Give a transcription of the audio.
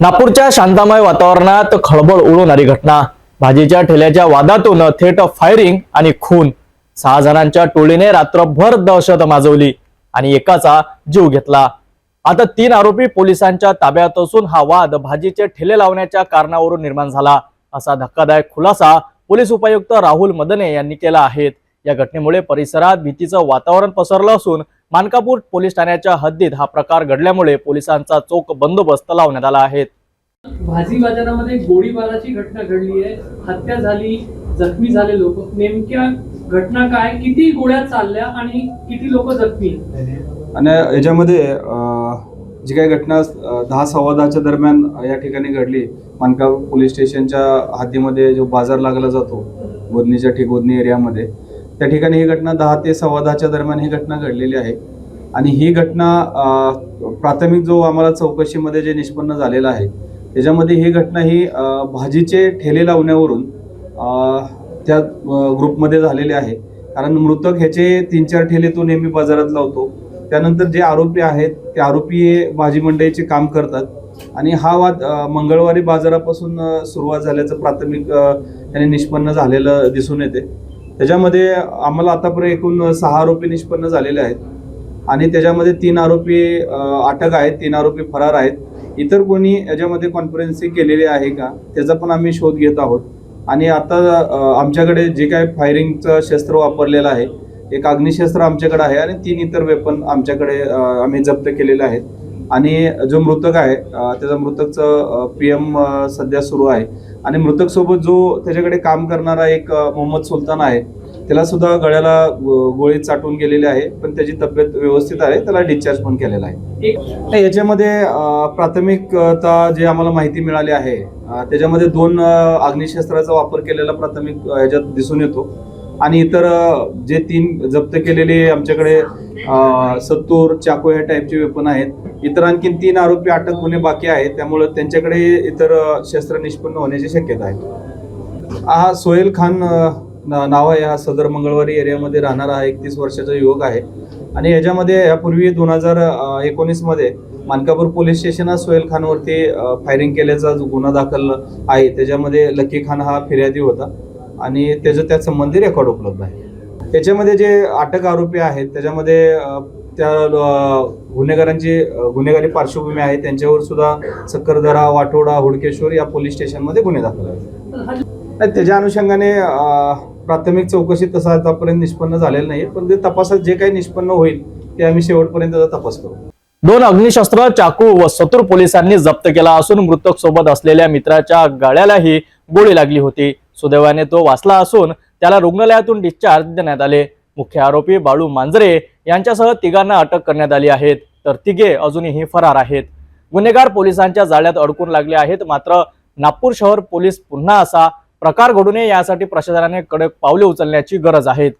नागपूरच्या शांतामय वातावरणात खळबळ उडवणारी घटना. भाजीच्या ठेल्याच्या वादातून थेट फायरिंग आणि खून. सहा जणांच्या टोळीने रात्रभर दहशत माजवली आणि एकाचा जीव घेतला. आता तीन आरोपी पोलिसांच्या ताब्यात असून हा वाद भाजीचे ठेले लावण्याच्या कारणावरून निर्माण झाला. असा धक्कादायक खुलासा पोलीस उपायुक्त राहुल मदने यांनी केला आहे. या घटनेमुळे परिसरात भीतीचं वातावरण पसरलं असून मानकापूर पोलीस ठाण्याच्या हद्दीत हा प्रकार घडल्यामुळे पोलिसांचा चोख बंदोबस्त लावण्यात आला आहे. भाजी बाजारामध्ये गोळीबाराची घटना घडली आहे. हत्या झाली जखमी झाले लोक. नेमक्या घटना काय? किती गोळ्या चालल्या आणि किती लोक जखमी? आणि याच्यामध्ये जी काही घटना दहा सव्वा दहाच्या दरम्यान या ठिकाणी घडली मानकाव पोलीस स्टेशनच्या हद्दीमध्ये जो बाजार लागला जातो गोदनीच्या ठीक गोदनी एरियामध्ये त्या ठिकाणी ही घटना दहा ते सव्वा दहाच्या दरम्यान ही घटना घडलेली आहे. आणि ही घटना प्राथमिक जो आम्हाला चौकशीमध्ये जे निष्पन्न झालेलं आहे त्याच्यामध्ये ही घटना ही भाजीचे ठेले लावण्यावरून त्या ग्रुपमध्ये झालेली आहे. कारण मृतक ह्याचे तीन चार ठेले तो नेहमी बाजारात लावतो. त्यानंतर जे आरोपी आहेत ते आरोपी हे भाजी मंडईचे काम करतात. आणि हा वाद मंगळवारी बाजारापासून सुरुवात झाल्याचं प्राथमिक त्याने निष्पन्न झालेलं दिसून येते. त्याच्यामध्ये आम्हाला आतापर्यंत एकूण सहा आरोपी निष्पन्न झालेले आहेत. आणि त्याच्यामध्ये तीन आरोपी अटक आहेत तीन आरोपी फरार आहेत. इतर कोणी याच्यामध्ये कॉन्फरन्सी केलेली आहे का त्याचा पण आम्ही शोध घेत आहोत. आणि आता आमच्याकडे जे काय फायरिंगचं शस्त्र वापरलेलं आहे एक अग्निशस्त्र आमच्याकडे आहे आणि तीन इतर वेपन आमच्याकडे आम्ही जप्त केलेले आहेत. आणि जो मृतक आहे त्याचा मृतकचं पी एम सध्या सुरू आहे. आणि मृतक सोबत जो त्याच्याकडे काम करणारा एक मोहम्मद सुलतान आहे त्याला सुद्धा गळ्याला गोळी चाटून गेलेली आहे पण त्याची तब्येत व्यवस्थित आहे त्याला डिस्चार्ज पण केलेला आहे. याच्यामध्ये प्राथमिकता जे आम्हाला माहिती मिळाली आहे त्याच्यामध्ये दोन अग्निशस्त्राचा वापर केलेला प्राथमिक याच्यात दिसून येतो. आणि इतर जे तीन जप्त केलेले आमच्याकडे सत्तूर चाकू या टाईपचे वेपन आहेत. इतर आणखी तीन आरोपी अटक होणे बाकी आहेत त्यामुळे त्यांच्याकडे इतर शस्त्र निष्पन्न होण्याची शक्यता आहे. हा सोहेल खान नाव आहे. हा सदर मंगळवारी एरियामध्ये राहणारा हा एकतीस वर्षाचा युवक आहे. आणि याच्यामध्ये यापूर्वी दोन हजार एकोणीसमध्ये मानकापूर पोलीस स्टेशनात सोहेल खानवरती फायरिंग केल्याचा जो गुन्हा दाखल आहे. त्याच्यामध्ये लकी खान हा फिर्यादी होता. आणि त्याचं त्या संबंधी रेकॉर्ड उपलब्ध आहे. त्याच्यामध्ये जे अटक आरोपी आहेत त्याच्यामध्ये त्या गुन्हेगारांची गुन्हेगारी पार्श्वभूमी आहे. त्यांच्यावर सुद्धा सक्करदरा वाटोडा हुडकेश्वर या पोलीस स्टेशनमध्ये गुन्हे दाखल आहेत. त्याच्या अनुषंगाने प्राथमिक चौकशी तसा आतापर्यंत निष्पन्न झालेलं नाही पण ते तपासात जे काही निष्पन्न होईल ते आम्ही शेवटपर्यंत तपास करू. दोन अग्निशस्त्र चाकू व सतूर पोलिसांनी जप्त केला असून मृतक सोबत असलेल्या मित्राच्या गळ्यालाही गोळी लागली होती. सुदैवाने तो वाचला असून त्याला रुग्णालयातून डिस्चार्ज देण्यात आले. मुख्य आरोपी बाळू मांजरे यांच्यासह तिघांना अटक करण्यात आली आहेत तर तिघे अजूनही फरार आहेत. गुन्हेगार पोलिसांच्या जाळ्यात अडकून लागले आहेत. मात्र नागपूर शहर पोलीस पुन्हा असा प्रकार घडू नये यासाठी प्रशासनाने कडक पावले उचलण्याची गरज आहे.